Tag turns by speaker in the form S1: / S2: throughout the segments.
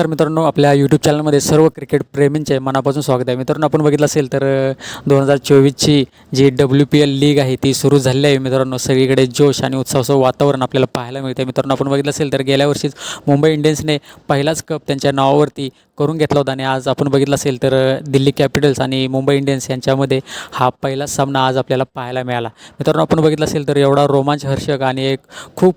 S1: नमस्कार मित्रांनो आपल्या यूट्यूब चॅनलमध्ये सर्व क्रिकेट प्रेमींचे मनापासून स्वागत आहे. मित्रांनो आपण बघितलं असेल तर दोन हजार चोवीसची जी डब्ल्यू पी एल लीग आहे ती सुरू झाली आहे. मित्रांनो सगळीकडे जोश आणि उत्साहाचं वातावरण आपल्याला पाहायला मिळते मित्रांनो आपण बघितलं असेल तर गेल्या वर्षीच मुंबई इंडियन्सने पहिलाच कप त्यांच्या नावावरती करून घेतला होता. आणि आज आपण बघितलं असेल तर दिल्ली कॅपिटल्स आणि मुंबई इंडियन्स यांच्यामध्ये हा पहिलाच सामना आज आपल्याला पाहायला मिळाला. मित्रांनो आपण बघितलं असेल तर एवढा रोमांचहर्षक आणि एक खूप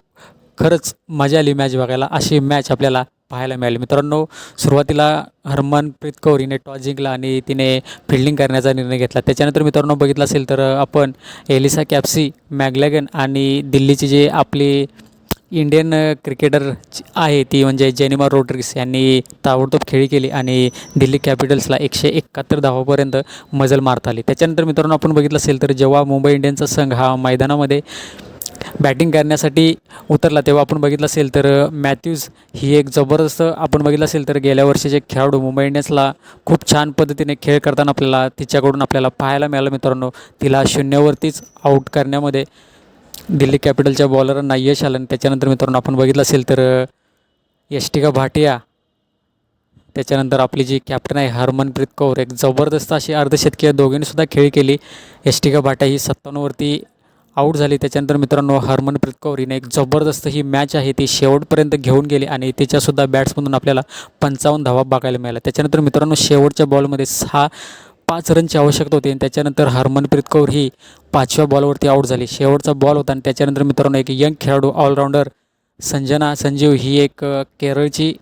S1: खरंच मजा आली मॅच बघायला. अशी मॅच आपल्याला पाहायला मिळाले. मित्रांनो सुरुवातीला हरमनप्रीत कौर हिने टॉस जिंकला आणि तिने फिल्डिंग करण्याचा निर्णय घेतला. त्याच्यानंतर मित्रांनो बघितलं असेल तर आपण एलिसा कॅप्सी मॅगलॅगन आणि दिल्लीची जी आपली इंडियन क्रिकेटर आहे ती म्हणजे जेनिमा रोड्रिक्स यांनी ताबडतोब खेळी केली आणि दिल्ली कॅपिटल्सला एकशे एकाहत्तर धावापर्यंत मजल मारता आली. त्याच्यानंतर मित्रांनो आपण बघितलं असेल तर जेव्हा मुंबई इंडियन्सचा संघ हा मैदानामध्ये बॅटिंग करण्यासाठी उतरला. तेव्हा आपण बघितलं असेल तर मॅथ्यूज ही एक जबरदस्त आपण बघितलं असेल तर गेल्या वर्षीचे खेळाडू मुंबई इंडियन्सला खूप छान पद्धतीने खेळ करताना आपल्याला तिच्याकडून आपल्याला पाहायला मिळालं मित्रांनो. तिला शून्यवरतीच आऊट करण्यामध्ये दिल्ली कॅपिटलच्या बॉलरांना यश आलं आणि त्याच्यानंतर मित्रांनो आपण बघितलं असेल तर यष्टिका भाटिया त्याच्यानंतर आपली जी कॅप्टन आहे हरमनप्रीत कौर एक जबरदस्त अशी अर्धशतकीय दोघींनीसुद्धा खेळी केली. यष्टिका भाटिया ही सत्तावन्नवरती आऊट झाली. त्याच्यानंतर मित्रांनो हरमनप्रीत कौर हिने एक जबरदस्त ही मॅच आहे ती शेवटपर्यंत घेऊन गेली आणि तिच्यासुद्धा बॅट्समधून आपल्याला पंचावन्न धावा बघायला मिळाला. त्याच्यानंतर मित्रांनो शेवटच्या बॉलमध्ये सहा पाच रनची आवश्यकता होती आणि त्याच्यानंतर हरमनप्रीत कौर ही पाचव्या बॉलवरती आऊट झाली. शेवटचा बॉल होता आणि त्याच्यानंतर मित्रांनो एक यंग खेळाडू ऑलराऊंडर संजना संजीव ही एक केरळची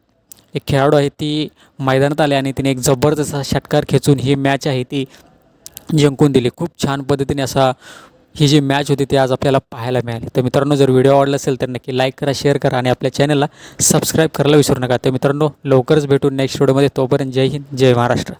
S1: एक खेळाडू आहे. ती मैदानात आली आणि तिने एक जबरदस्त षटकार खेचून ही मॅच आहे ती जिंकून दिली. खूप छान पद्धतीने असा ही जी मॅच होती ती आज आपल्याला पाहायला मिळाली. तर मित्रांनो जर व्हिडिओ आवडला असेल तर नक्की लाईक करा शेअर करा आणि आपल्या चॅनलला सबस्क्राईब करायला विसरू नका. तर मित्रांनो लवकरच भेटू नेक्स्ट व्हिडिओमध्ये तोपर्यंत जय हिंद जय महाराष्ट्र.